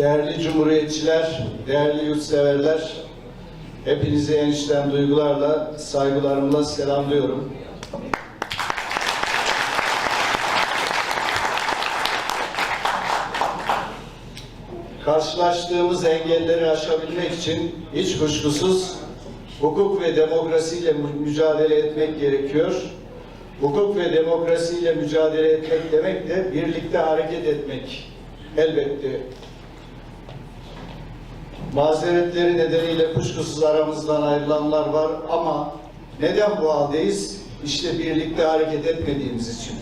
Değerli cumhuriyetçiler, değerli yurtseverler, hepinizi en duygularla, saygılarımla selamlıyorum. Karşılaştığımız engelleri aşabilmek için hiç kuşkusuz hukuk ve demokrasiyle mü- mücadele etmek gerekiyor. Hukuk ve demokrasiyle mücadele etmek demek de birlikte hareket etmek elbette. Mazeretleri nedeniyle kuşkusuz aramızdan ayrılanlar var ama neden bu haldeyiz? İşte birlikte hareket etmediğimiz için.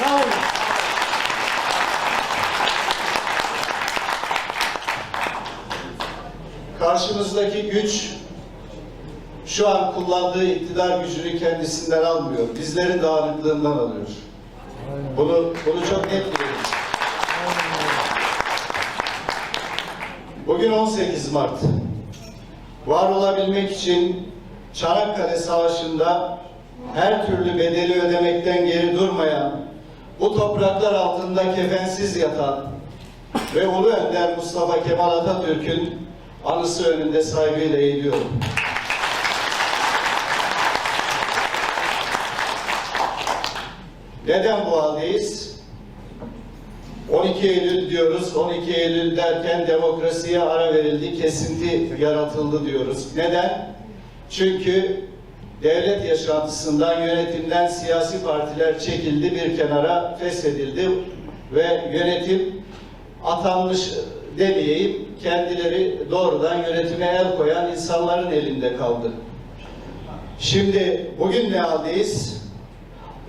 Bravo. Karşımızdaki güç şu an kullandığı iktidar gücünü kendisinden almıyor. Bizlerin dağınıklığından alıyor. Bunu, bunu çok net biliyoruz. Bugün 18 Mart. Var olabilmek için Çanakkale Savaşı'nda her türlü bedeli ödemekten geri durmayan, bu topraklar altında kefensiz yatan ve Ulu Önder Mustafa Kemal Atatürk'ün anısı önünde saygıyla eğiliyorum. Neden bu haldeyiz? 12 Eylül diyoruz. 12 Eylül derken demokrasiye ara verildi, kesinti yaratıldı diyoruz. Neden? Çünkü devlet yaşantısından, yönetimden siyasi partiler çekildi, bir kenara feshedildi ve yönetim atanmış demeyeyim, kendileri doğrudan yönetime el koyan insanların elinde kaldı. Şimdi bugün ne haldeyiz?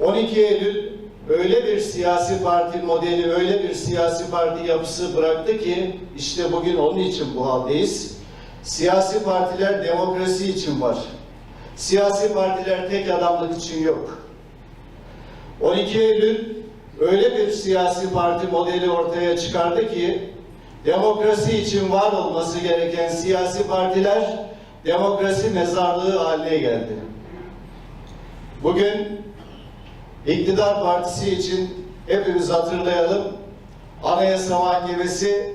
12 Eylül öyle bir siyasi parti modeli, öyle bir siyasi parti yapısı bıraktı ki işte bugün onun için bu haldeyiz. Siyasi partiler demokrasi için var. Siyasi partiler tek adamlık için yok. 12 Eylül öyle bir siyasi parti modeli ortaya çıkardı ki demokrasi için var olması gereken siyasi partiler demokrasi mezarlığı haline geldi. Bugün İktidar Partisi için hepimiz hatırlayalım. Anayasa Mahkemesi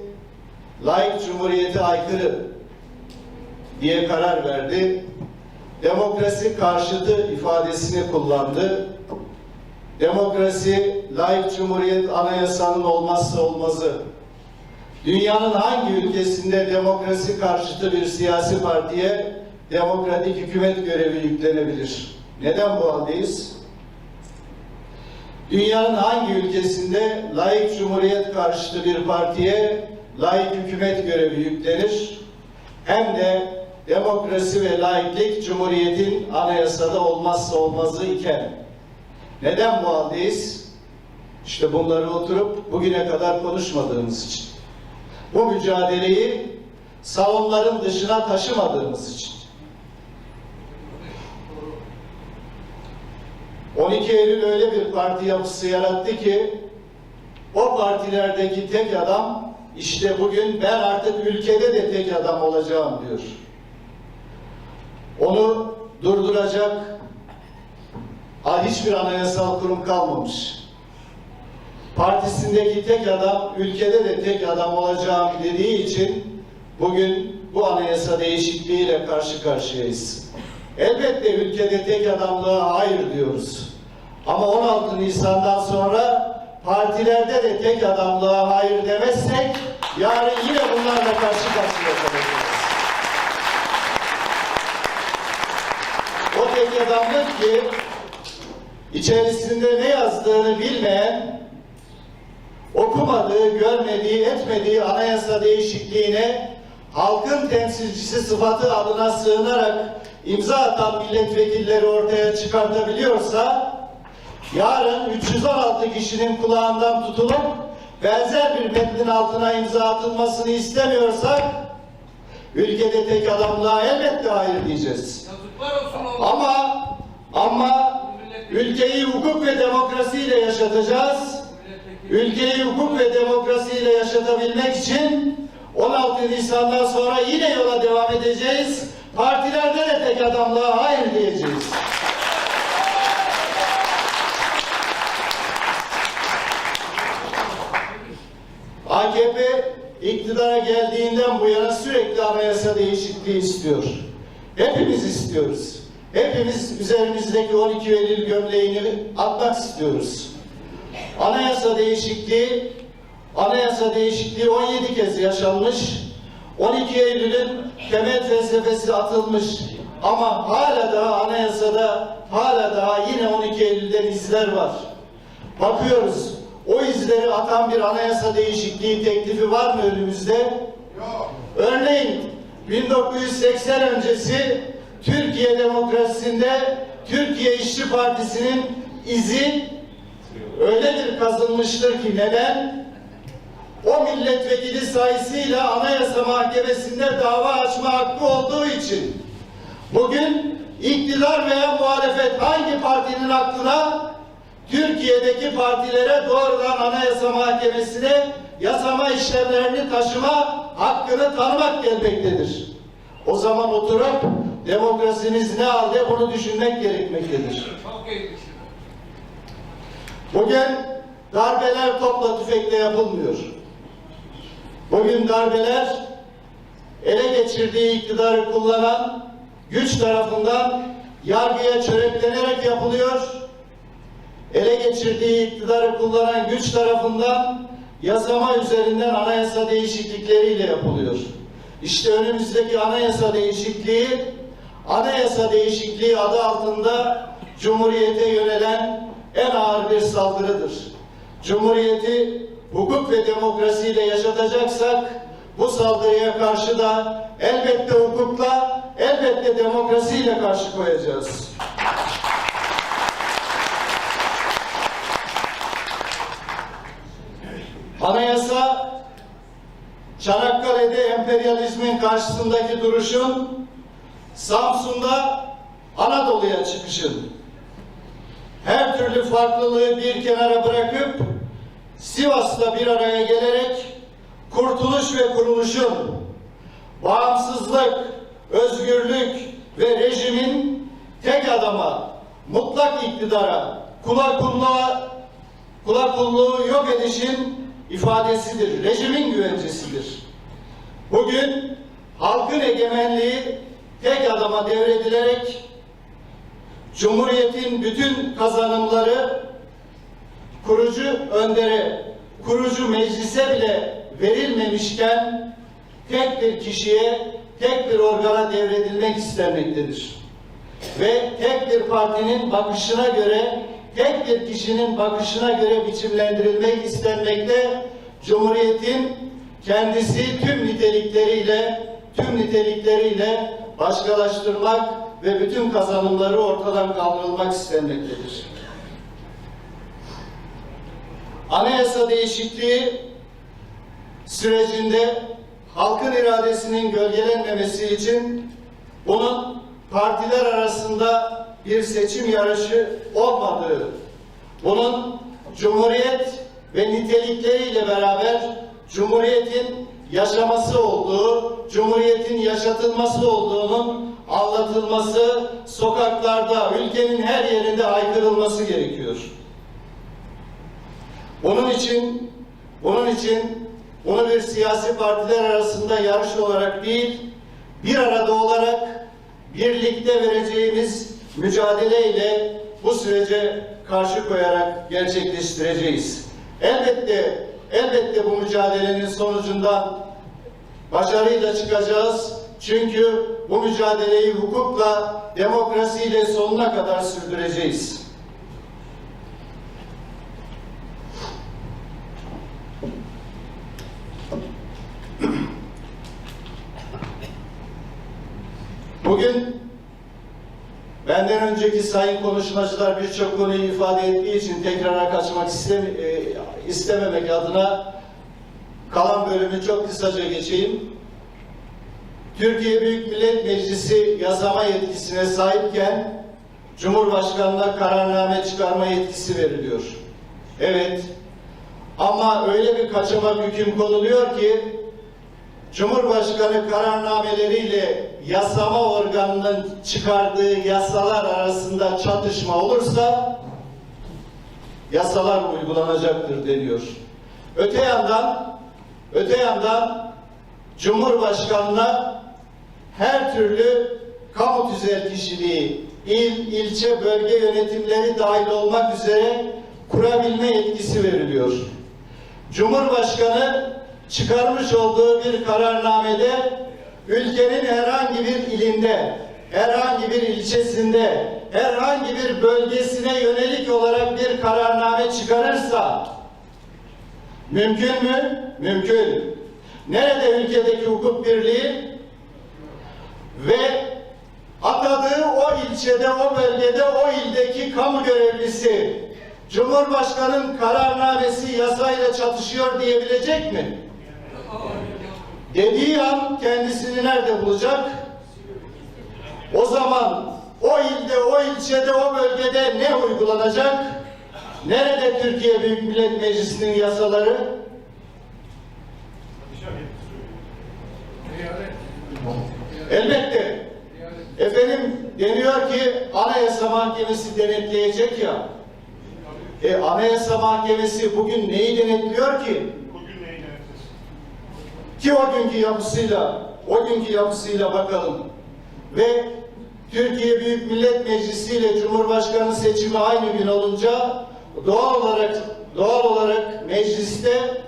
layık cumhuriyete aykırı diye karar verdi. Demokrasi karşıtı ifadesini kullandı. Demokrasi, layık cumhuriyet anayasanın olmazsa olmazı. Dünyanın hangi ülkesinde demokrasi karşıtı bir siyasi partiye demokratik hükümet görevi yüklenebilir? Neden bu haldeyiz? Dünyanın hangi ülkesinde layık cumhuriyet karşıtı bir partiye layık hükümet görevi yüklenir? Hem de demokrasi ve laiklik cumhuriyetin anayasada olmazsa olmazı iken. Neden bu haldeyiz? İşte bunları oturup bugüne kadar konuşmadığımız için. Bu mücadeleyi salonların dışına taşımadığımız için. 12 Eylül öyle bir parti yapısı yarattı ki o partilerdeki tek adam işte bugün ben artık ülkede de tek adam olacağım diyor. Onu durduracak hiçbir anayasal kurum kalmamış. Partisindeki tek adam ülkede de tek adam olacağım dediği için bugün bu anayasa değişikliğiyle karşı karşıyayız. Elbette ülkede tek adamlığa hayır diyoruz. Ama 16 Nisan'dan sonra partilerde de tek adamlığa hayır demezsek yarın yine bunlarla karşı karşıya kalacağız. O tek adamlık ki içerisinde ne yazdığını bilmeyen, okumadığı, görmediği, etmediği anayasa değişikliğine halkın temsilcisi sıfatı adına sığınarak imza atan milletvekilleri ortaya çıkartabiliyorsa yarın 316 kişinin kulağından tutulup benzer bir metnin altına imza atılmasını istemiyorsak ülkede tek adamlığa elbette hayır diyeceğiz. Ama ama ülkeyi hukuk ve demokrasiyle yaşatacağız. Ülkeyi hukuk ve demokrasiyle yaşatabilmek için 16 Nisan'dan sonra yine yola devam edeceğiz. Partilerde de tek adamlığa hayır diyeceğiz. İktidara geldiğinden bu yana sürekli anayasa değişikliği istiyor. Hepimiz istiyoruz. Hepimiz üzerimizdeki 12 Eylül gömleğini atmak istiyoruz. Anayasa değişikliği anayasa değişikliği 17 kez yaşanmış. 12 Eylül'ün temel felsefesi atılmış. Ama hala daha anayasada hala daha yine 12 Eylül'den izler var. Bakıyoruz. O izleri atan bir anayasa değişikliği teklifi var mı önümüzde? Örneğin 1980 öncesi Türkiye demokrasisinde Türkiye İşçi Partisi'nin izi öyle bir kazınmıştır ki neden? O milletvekili sayısıyla Anayasa Mahkemesi'nde dava açma hakkı olduğu için bugün iktidar veya muhalefet hangi partinin aklına Türkiye'deki partilere doğrudan Anayasa Mahkemesi'ne yasama işlemlerini taşıma hakkını tanımak gelmektedir. O zaman oturup demokrasimiz ne halde bunu düşünmek gerekmektedir. Bugün darbeler topla tüfekle yapılmıyor. Bugün darbeler ele geçirdiği iktidarı kullanan güç tarafından yargıya çöreklenerek yapılıyor. Ele geçirdiği iktidarı kullanan güç tarafından yasama üzerinden anayasa değişiklikleriyle yapılıyor. İşte önümüzdeki anayasa değişikliği anayasa değişikliği adı altında Cumhuriyete yönelen en ağır bir saldırıdır. Cumhuriyeti hukuk ve demokrasiyle yaşatacaksak bu saldırıya karşı da elbette hukukla, elbette demokrasiyle karşı koyacağız. Anayasa Çanakkale'de emperyalizmin karşısındaki duruşun, Samsun'da Anadolu'ya çıkışın, her türlü farklılığı bir kenara bırakıp Sivas'ta bir araya gelerek kurtuluş ve kuruluşun, bağımsızlık, özgürlük ve rejimin tek adama, mutlak iktidara, kula kulluğa, kula kulluğu yok edişin ifadesidir, rejimin güvencesidir. Bugün halkın egemenliği tek adama devredilerek Cumhuriyetin bütün kazanımları kurucu öndere, kurucu meclise bile verilmemişken tek bir kişiye, tek bir organa devredilmek istenmektedir. Ve tek bir partinin bakışına göre, tek bir kişinin bakışına göre biçimlendirilmek istenmekte, Cumhuriyetin kendisi tüm nitelikleriyle, tüm nitelikleriyle başkalaştırmak ve bütün kazanımları ortadan kaldırılmak istenmektedir. Anayasa değişikliği sürecinde halkın iradesinin gölgelenmemesi için bunun partiler arasında bir seçim yarışı olmadığı, bunun Cumhuriyet ve nitelikleriyle beraber Cumhuriyetin yaşaması olduğu, Cumhuriyetin yaşatılması olduğunun anlatılması, sokaklarda, ülkenin her yerinde haykırılması gerekiyor. Bunun için, bunun için bunu bir siyasi partiler arasında yarış olarak değil, bir arada olarak birlikte vereceğimiz mücadeleyle bu sürece karşı koyarak gerçekleştireceğiz. Elbette, elbette bu mücadelenin sonucundan başarıyla çıkacağız. Çünkü bu mücadeleyi hukukla, demokrasiyle sonuna kadar sürdüreceğiz. Bugün benden önceki sayın konuşmacılar birçok konuyu ifade ettiği için tekrara kaçmak istemi e, istememek adına kalan bölümü çok kısaca geçeyim. Türkiye Büyük Millet Meclisi yasama yetkisine sahipken Cumhurbaşkanı'na kararname çıkarma yetkisi veriliyor. Evet. Ama öyle bir kaçamak hüküm konuluyor ki Cumhurbaşkanı kararnameleriyle yasama organının çıkardığı yasalar arasında çatışma olursa yasalar uygulanacaktır deniyor. Öte yandan öte yandan Cumhurbaşkanı'na her türlü kamu tüzel kişiliği, il, ilçe, bölge yönetimleri dahil olmak üzere kurabilme yetkisi veriliyor. Cumhurbaşkanı çıkarmış olduğu bir kararnamede ülkenin herhangi bir ilinde, herhangi bir ilçesinde, herhangi bir bölgesine yönelik olarak bir kararname çıkarırsa mümkün mü? Mümkün. Nerede ülkedeki hukuk birliği? Ve atadığı o ilçede, o bölgede, o ildeki kamu görevlisi Cumhurbaşkanı'nın kararnamesi yasayla çatışıyor diyebilecek mi? Dediği an kendisini nerede bulacak? O zaman o ilde, o ilçede, o bölgede ne uygulanacak? Nerede Türkiye Büyük Millet Meclisi'nin yasaları? Elbette. Efendim deniyor ki Anayasa Mahkemesi denetleyecek ya. E Anayasa Mahkemesi bugün neyi denetliyor ki? Ki o günkü yapısıyla, o günkü yapısıyla bakalım. Ve Türkiye Büyük Millet Meclisi ile Cumhurbaşkanı seçimi aynı gün olunca doğal olarak doğal olarak mecliste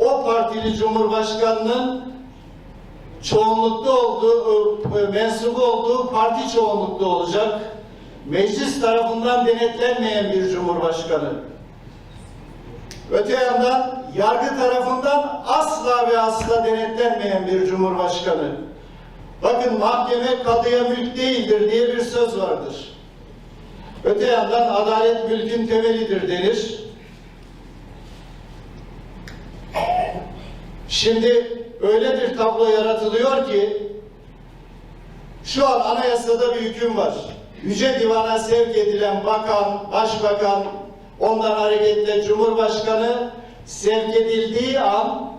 o partili Cumhurbaşkanının çoğunlukta olduğu, mensubu olduğu parti çoğunlukta olacak. Meclis tarafından denetlenmeyen bir Cumhurbaşkanı. Öte yandan yargı tarafından asla ve asla denetlenmeyen bir cumhurbaşkanı. Bakın mahkeme kadıya mülk değildir diye bir söz vardır. Öte yandan adalet mülkün temelidir denir. Şimdi öyle bir tablo yaratılıyor ki şu an anayasada bir hüküm var. Yüce Divan'a sevk edilen bakan, başbakan, ondan hareketle Cumhurbaşkanı sevk edildiği an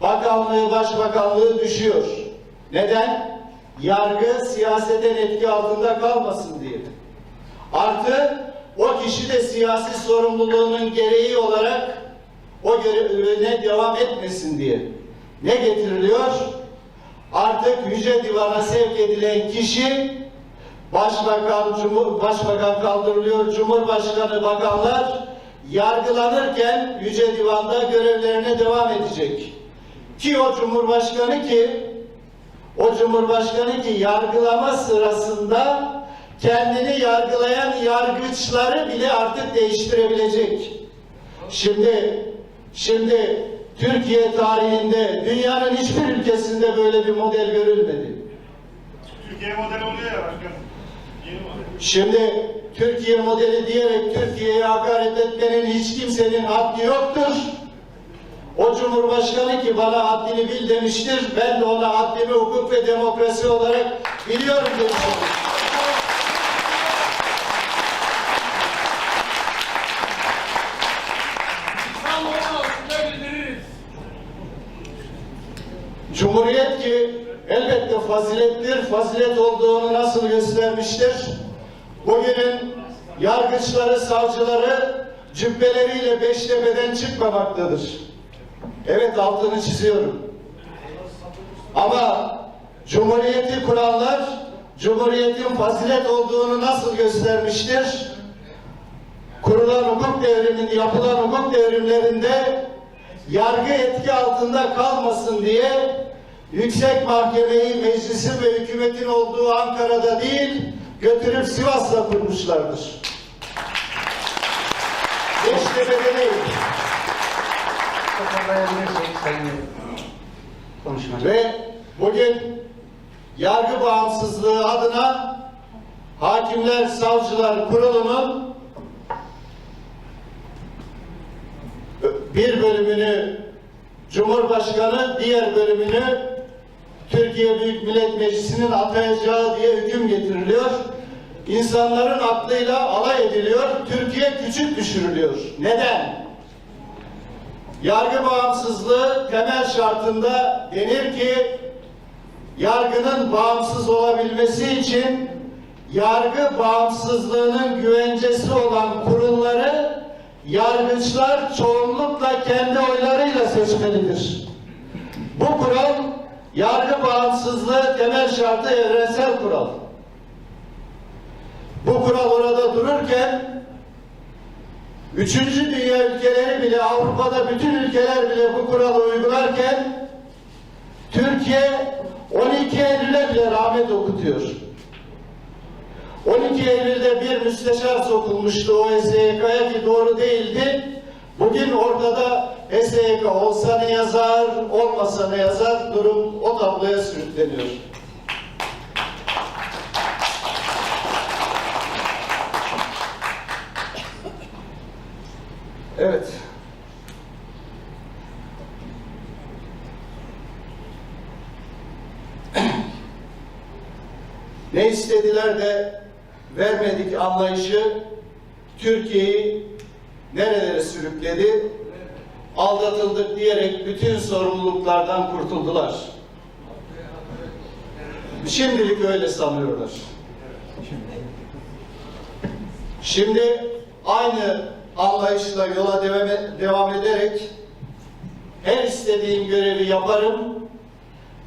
bakanlığı, başbakanlığı düşüyor. Neden? Yargı siyaseten etki altında kalmasın diye. Artı o kişi de siyasi sorumluluğunun gereği olarak o görevine devam etmesin diye. Ne getiriliyor? Artık Yüce Divan'a sevk edilen kişi Başbakan, Cumhur, Başbakan kaldırılıyor, Cumhurbaşkanı, bakanlar yargılanırken Yüce Divan'da görevlerine devam edecek. Ki o Cumhurbaşkanı ki o Cumhurbaşkanı ki yargılama sırasında kendini yargılayan yargıçları bile artık değiştirebilecek. Şimdi şimdi Türkiye tarihinde dünyanın hiçbir ülkesinde böyle bir model görülmedi. Türkiye modeli oluyor ya başkanım. Şimdi Türkiye modeli diyerek Türkiye'ye hakaret etmenin hiç kimsenin haddi yoktur. O Cumhurbaşkanı ki bana haddini bil demiştir. Ben de ona haddimi hukuk ve demokrasi olarak biliyorum demiştim. Cumhuriyet ki elbette fazilettir. Fazilet olduğunu nasıl göstermiştir? Bugünün yargıçları, savcıları cübbeleriyle Beştepe'den çıkmamaktadır. Evet altını çiziyorum. Ama Cumhuriyeti kuranlar Cumhuriyetin fazilet olduğunu nasıl göstermiştir? Kurulan hukuk devriminin, yapılan hukuk devrimlerinde yargı etki altında kalmasın diye yüksek mahkemeyi meclisin ve hükümetin olduğu Ankara'da değil götürüp Sivas'ta kurmuşlardır. Beştepe'de değil. Ve bugün yargı bağımsızlığı adına Hakimler Savcılar Kurulu'nun bir bölümünü Cumhurbaşkanı, diğer bölümünü Türkiye Büyük Millet Meclisi'nin atayacağı diye hüküm getiriliyor. İnsanların aklıyla alay ediliyor. Türkiye küçük düşürülüyor. Neden? Yargı bağımsızlığı temel şartında denir ki yargının bağımsız olabilmesi için yargı bağımsızlığının güvencesi olan kurulları yargıçlar çoğunlukla kendi oylarıyla seçmelidir. Bu kural yargı bağımsızlığı temel şartı evrensel kural. Bu kural orada dururken üçüncü dünya ülkeleri bile Avrupa'da bütün ülkeler bile bu kuralı uygularken Türkiye 12 Eylül'e bile rahmet okutuyor. 12 Eylül'de bir müsteşar sokulmuştu o SYK'ya ki doğru değildi. Bugün ortada SYK olsa ne yazar, olmasa ne yazar durum o tabloya sürükleniyor. Evet. Ne istediler de vermedik anlayışı Türkiye'yi nerelere sürükledi? Aldatıldık diyerek bütün sorumluluklardan kurtuldular. Şimdilik öyle sanıyorlar. Şimdi aynı anlayışla yola devam, devam ederek her istediğim görevi yaparım,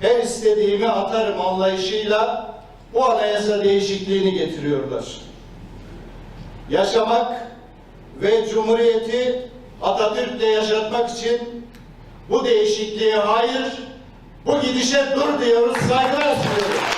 her istediğimi atarım anlayışıyla bu anayasa değişikliğini getiriyorlar. Yaşamak ve Cumhuriyeti Atatürk'le yaşatmak için bu değişikliğe hayır, bu gidişe dur diyoruz, saygılar sunuyoruz.